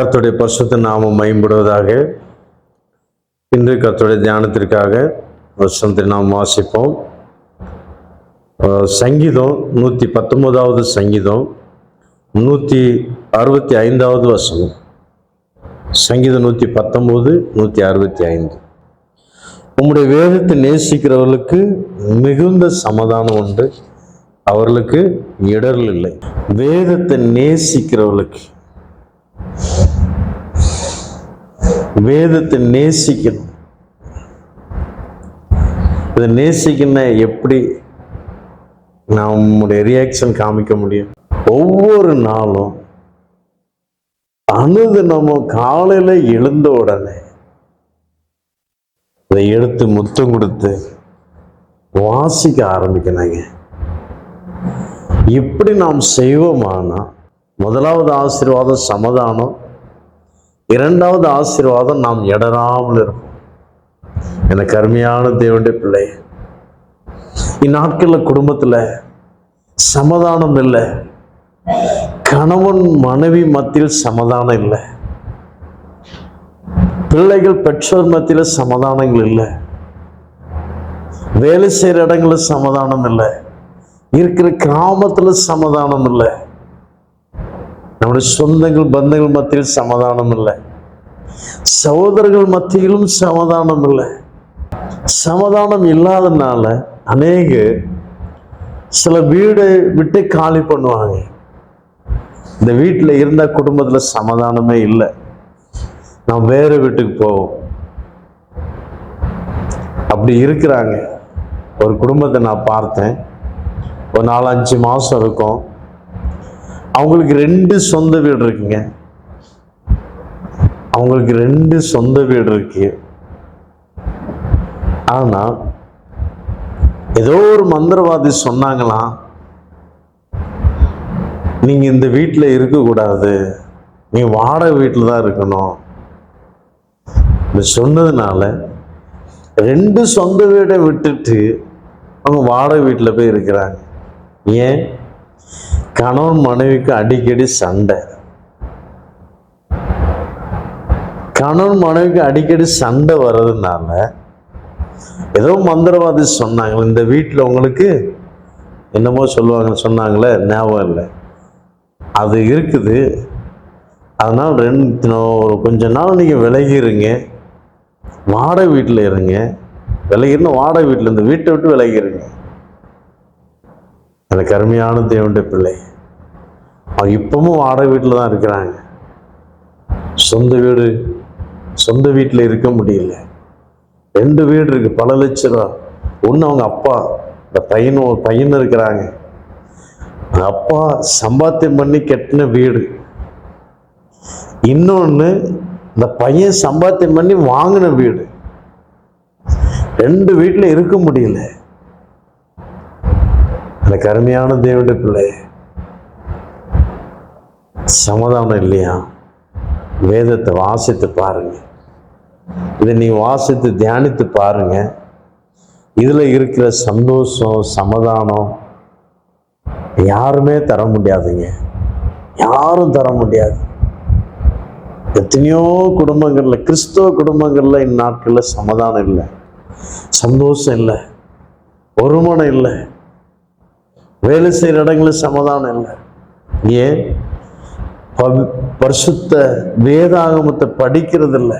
கத்துடைய பரிசுத்த நாமம் மயம்படுவதாக இன்று கத்துடைய தியானத்திற்காக வருஷத்தை நாம் வாசிப்போம். சங்கீதம் நூற்றி பத்தொன்பதாவது சங்கீதம் நூற்றி அறுபத்தி ஐந்தாவது வசனம். சங்கீதம் நூற்றி பத்தொம்போது நூற்றி அறுபத்தி ஐந்து. உம்முடைய வேதத்தை நேசிக்கிறவர்களுக்கு மிகுந்த சமாதானம் உண்டு. அவர்களுக்கு இடர்கள் இல்லை. வேதத்தை நேசிக்கிறவர்களுக்கு வேதத்தை நேசிக்கணும். இதை நேசிக்கணும் எப்படி நம்முடைய ரியாக்ஷன் காமிக்க முடியும்? ஒவ்வொரு நாளும் அனுதினமும் காலையில் எழுந்த உடனே இதை எடுத்து முத்தம் கொடுத்து வாசிக்க ஆரம்பிக்கணுங்க. இப்படி நாம் செய்வோமானா முதலாவது ஆசீர்வாதம் சமாதானம் இரண்டாவது ஆசீர்வாதம் நாம் இடராமல் இருப்போம். எனக்கு அருமையான தேவனுடைய பிள்ளை இந்நாட்களில் குடும்பத்தில் சமாதானம் இல்லை. கணவன் மனைவி மத்தியில் சமாதானம் இல்லை. பிள்ளைகள் பெற்றோர் மத்தியில் சமாதானங்கள் இல்லை. வேலை செய்கிற இடங்களில் சமாதானம் இல்லை. இருக்கிற கிராமத்தில் சமாதானம் இல்லை. நம்முடைய சொந்தங்கள் பந்தங்கள் மத்தியில் சமாதானம் இல்லை சகோதரர்கள் மத்தியிலும் சமாதானம் இல்லை சமாதானம் இல்லாதனால அநேக சில வீடு விட்டு காலி பண்ணுவாங்க. இந்த வீட்டில் இருந்த குடும்பத்தில் சமாதானமே இல்லை. நான் வேறு வீட்டுக்கு போவோம். அப்படி இருக்கிறாங்க. ஒரு குடும்பத்தை நான் பார்த்தேன். ஒரு நாலஞ்சு மாதம் இருக்கும். அவங்களுக்கு ரெண்டு சொந்த வீடு இருக்குங்க. அவங்களுக்கு ரெண்டு சொந்த வீடு இருக்கு. ஆனால் ஏதோ ஒரு மந்திரவாதி சொன்னாங்களாம் நீங்க இந்த வீட்டில் இருக்கக்கூடாது. நீ வாடகை வீட்டில் தான் இருக்கணும். இது சொன்னதுனால ரெண்டு சொந்த வீடை விட்டுட்டு அவங்க வாடகை வீட்டில் போய் இருக்கிறாங்க. ஏன்? கணவன் மனைவிக்கு அடிக்கடி சண்டை. கணவன் மனைவிக்கு அடிக்கடி சண்டை வர்றதுனால ஏதோ மந்திரவாதி சொன்னாங்க இந்த வீட்டில் உங்களுக்கு என்னமோ சொல்லுவாங்க சொன்னாங்களே ஞாபகம் இல்லை. அது இருக்குது. அதனால் ரெண்டு ஒரு கொஞ்ச நாள் நீங்கள் விலகிருங்க வாடகை வீட்டில் இருங்க. விலகிருந்தா வாடகை வீட்டில் இந்த வீட்டை விட்டு விலகிருங்க எனக்கு அருமையான தேவனுடைய பிள்ளை. அவங்க இப்பவும் வாடகை வீட்டில் தான் இருக்கிறாங்க. சொந்த வீடு சொந்த வீட்டில் இருக்க முடியல. ரெண்டு வீடு இருக்கு பல லட்ச ரூபா. ஒன்று அவங்க அப்பா இந்த பையனும் ஒரு பையன் இருக்கிறாங்க அப்பா சம்பாத்தியம் பண்ணி கட்டின வீடு. இன்னொன்று இந்த பையன் சம்பாத்தியம் பண்ணி வாங்கின வீடு. ரெண்டு வீட்டில் இருக்க முடியல. எனக்கு அருமையான தேவனுடைய பிள்ளை. சமாதானம் இல்லையா வேதத்தை வாசித்து பாருங்க. இதை நீ வாசித்து தியானித்து பாருங்க. இதுல இருக்கிற சந்தோஷம் சமாதானம் யாருமே தர முடியாதுங்க. யாரும் தர முடியாது. எத்தனையோ குடும்பங்கள்ல கிறிஸ்தவ குடும்பங்கள்ல இந்நாட்களில் சமாதானம் இல்லை. சந்தோஷம் இல்லை. ஒருமனம் இல்லை. வேலை செய்கிற இடங்களில் சமாதானம் இல்லை. ஏன்? பவி- பரிசுத்த வேதாகமத்தை படிக்கிறது இல்லை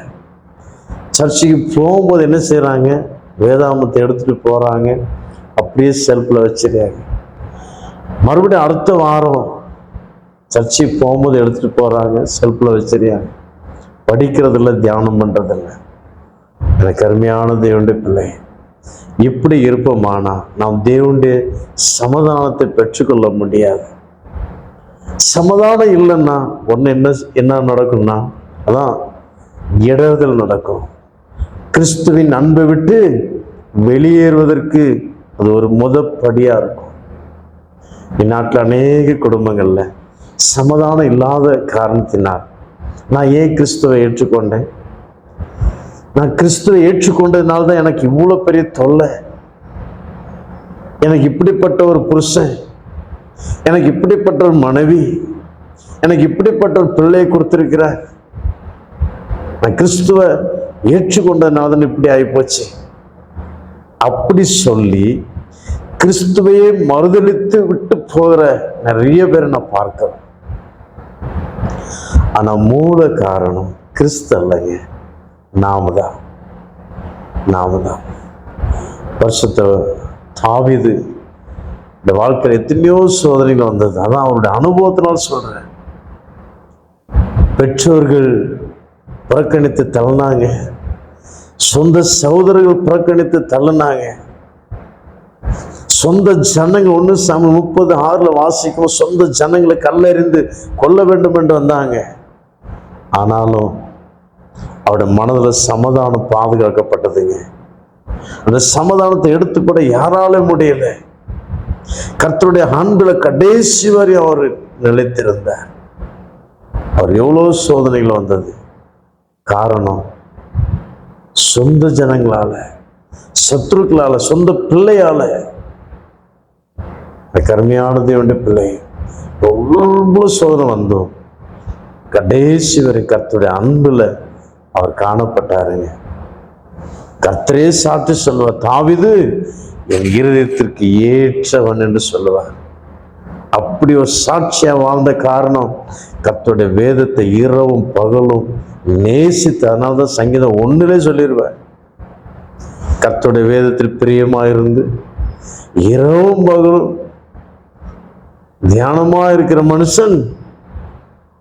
சர்ச்சுக்கு போகும்போது என்ன செய்கிறாங்க வேதாகமத்தை எடுத்துட்டு போகிறாங்க அப்படியே செல்ஃபில் வச்சிருக்காங்க. மறுபடியும் அடுத்த வாரம் சர்ச்சுக்கு போகும்போது எடுத்துகிட்டு போகிறாங்க செல்ஃபில் வச்சிருக்காங்க. படிக்கிறதில்ல தியானம் பண்ணுறதில்ல எனக்கு அருமையான தேவனுடைய பிள்ளை. இப்படி இருப்போமானா நாம் தேவனுடைய சமாதானத்தை பெற்றுக்கொள்ள முடியாது. சமாதானம் இல்லைன்னா ஒன்று என்ன என்ன நடக்கும்னா அதான் இடறுதல் நடக்கும். கிறிஸ்துவின் அன்பை விட்டு வெளியேறுவதற்கு அது ஒரு முதப்படியாக இருக்கும். இந்நாட்டில் அநேக குடும்பங்களில் சமாதானம் இல்லாத காரணத்தினால் நான் ஏன் கிறிஸ்துவை ஏற்றுக்கொண்டேன்? நான் கிறிஸ்துவை ஏற்றுக்கொண்டதுனால தான் எனக்கு இவ்வளோ பெரிய தொல்லை. எனக்கு இப்படிப்பட்ட ஒரு புருஷன் எனக்கு இப்படிப்பட்ட ஒரு மனைவி எனக்கு இப்படிப்பட்ட ஒரு பிள்ளையை கொடுத்திருக்கிறார் நான் கிறிஸ்துவ ஏற்றுக்கொண்டதுனால தான் இப்படி ஆகிப்போச்சு அப்படி சொல்லி கிறிஸ்துவையே மறுதலித்து விட்டு போகிற நிறைய பேர் நான் பார்க்கிறேன். ஆனா மூல காரணம் கிறிஸ்து அல்லங்க. நாம தான் நாம தான் வருஷத்தை தாவிது இந்த வாழ்க்கையில் எத்தனையோ சோதனைகள் வந்தது. அதான் அவருடைய அனுபவத்தினால் சொல்கிறேன் பெற்றோர்கள் புறக்கணித்து தள்ளினாங்க. சொந்த சகோதரர்கள் புறக்கணித்து தள்ளினாங்க. சொந்த ஜனங்கள் ஒன்று சாமி முப்பது ஆறில் வாசிக்கும் சொந்த ஜனங்களை கல்லறிந்து கொல்ல வேண்டும் என்று வந்தாங்க. ஆனாலும் அவருடைய மனதில் சமாதானம் பாதுகாக்கப்பட்டதுங்க. அந்த சமாதானத்தை எடுத்துக்கூட யாராலும் முடியலை. கர்த்தருடைய அன்பில் கடைசி வரை அவர் நிலைத்திருந்தார். அவர் எவ்வளோ சோதனைகள் வந்தது. காரணம் சொந்த ஜனங்களால சத்ருக்களால சொந்த பிள்ளையால. கருமையானது கருமையான தேவனுடைய பிள்ளை. எவ்வளோ சோதனை வந்தோம். கடைசி வரை கர்த்தருடைய அன்புல அவர் காணப்பட்டாருங்க. கர்த்தரே சாட்சி சொல்லுவார் தாவிது என் இருதயத்திற்கு ஏற்றவன் என்று சொல்லுவார் அப்படி ஒரு சாட்சியா வாழ்ந்த காரணம் கத்தோட வேதத்தை இரவும் பகலும் நேசித்து அதனால தான் சங்கீதம் ஒன்றுலே சொல்லிடுவேன் கத்தோட வேதத்தில் பிரியமாயிருந்து இரவும் பகலும் தியானமா இருக்கிற மனுஷன்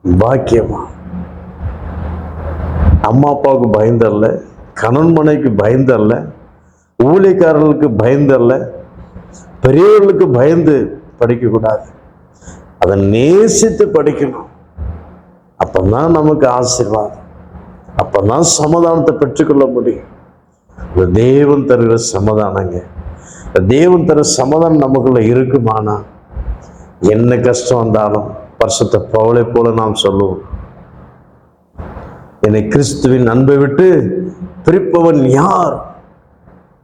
பாக்கியமா அம்மா அப்பாவுக்கு பயந்தரல கணவன் மனைவிக்கு பயந்தரல ஊழியக்காரர்களுக்கு பயந்தல்ல பெரியவர்களுக்கு பயந்து படிக்கக்கூடாது அதை நேசித்து படிக்கணும். அப்பந்தான் நமக்கு ஆசீர்வாதம். அப்பந்தான் சமாதானத்தை பெற்றுக்கொள்ள முடியும். இந்த தேவன் தருகிற சமாதானங்க. இந்த தேவன் தர சமாதானம் நமக்குள்ள இருக்குமானா? என்ன கஷ்டம் வந்தாலும் பரிசுத்த பவுளை போல நாம் சொல்லுவோம். என்னை கிறிஸ்துவின் அன்பை விட்டு பிரிப்பவன் யார்?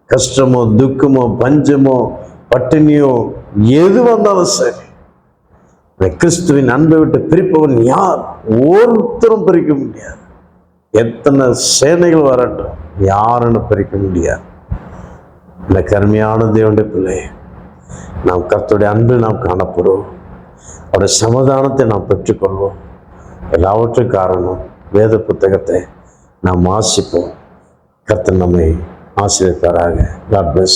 கஷ்டமோ துக்கமோ பஞ்சமோ பட்டினியோ எது வந்தாலும் சரி. கிறிஸ்துவின் அன்பை விட்டு பிரிப்பவன் யார்? ஒருத்தரும் பிரிக்க முடியாது. எத்தனை சேனைகள் வரட்டும் யாருன்னு பிரிக்க முடியாது. இந்த கருமையான தேவனுடைய பிள்ளை நாம் கர்த்தருடைய அன்பு நாம் காணப்படுவோம். அவருடைய சமாதானத்தை நாம் பெற்றுக்கொள்வோம். எல்லாவற்றும் காரணம் வேத புத்தகத்தை நாம் வாசிப்போம். கர்த்தர் நம்மை আসলে তার আগে। God bless